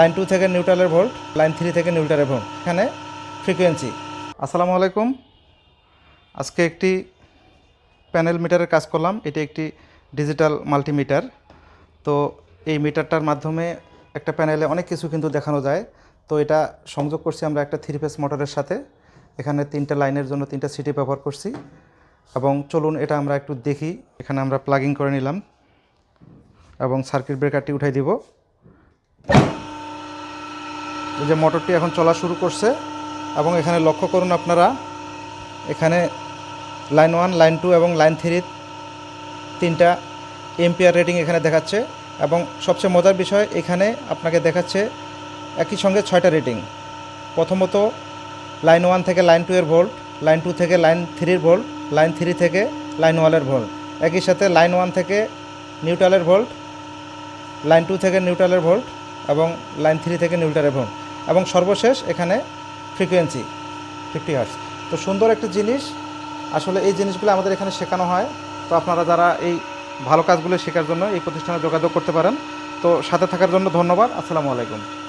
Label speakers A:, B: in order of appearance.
A: Line two থেকে নিউট্রালের volt, line three থেকে নিউট্রালের ভোল্ট, এখানে ফ্রিকোয়েন্সি আসসালামু আলাইকুম। আজকে একটি প্যানেল মিটারের কাজ করলাম, এটি একটি ডিজিটাল মাল্টিমিটার তো এই মিটারটার মাধ্যমে একটা প্যানেলে অনেক কিছু কিন্তু দেখানো যায়। তো এটা সংযোগ করছি আমরা একটা থ্রি ফেস মোটরের সাথে। এখানে তিনটা লাইনের জন্য তিনটা সিটি ব্যবহার করছি। এবং চলুন এটা আমরা একটু দেখি। এখানে আমরা প্লাগিং করে নিলাম। এবং সার্কিট ব্রেকারটি উঠাই দিব। এই যে মোটরটি এখন চলা শুরু করছে এবং এখানে লক্ষ্য করুন আপনারা, এখানে লাইন ওয়ান, লাইন টু এবং লাইন থ্রির তিনটা এমপিআর রেটিং এখানে দেখাচ্ছে এবং সবচেয়ে মজার বিষয়, এখানে আপনাকে দেখাচ্ছে একই সঙ্গে ছয়টা রেটিং। প্রথমত লাইন ওয়ান থেকে লাইন টু এর ভোল্ট, লাইন টু থেকে লাইন থ্রির ভোল্ট, লাইন থ্রি থেকে লাইন ওয়ানের ভোল্ট। একই সাথে লাইন ওয়ান থেকে নিউট্রালের ভোল্ট, লাইন টু থেকে নিউট্রালের ভোল্ট এবং লাইন থ্রি থেকে নিউট্রালের ভোল্ট। এবং সর্বশেষ এখানে ফ্রিকোয়েন্সি ফিফটি হার্স তো সুন্দর একটা জিনিস। আসলে এই জিনিসগুলো আমাদের এখানে শেখানো হয়। তো আপনারা যারা এই ভালো কাজগুলো শেখার জন্য এই প্রতিষ্ঠানে যোগাযোগ করতে পারেন। তো সাথে থাকার জন্য ধন্যবাদ। আসসালামু আলাইকুম।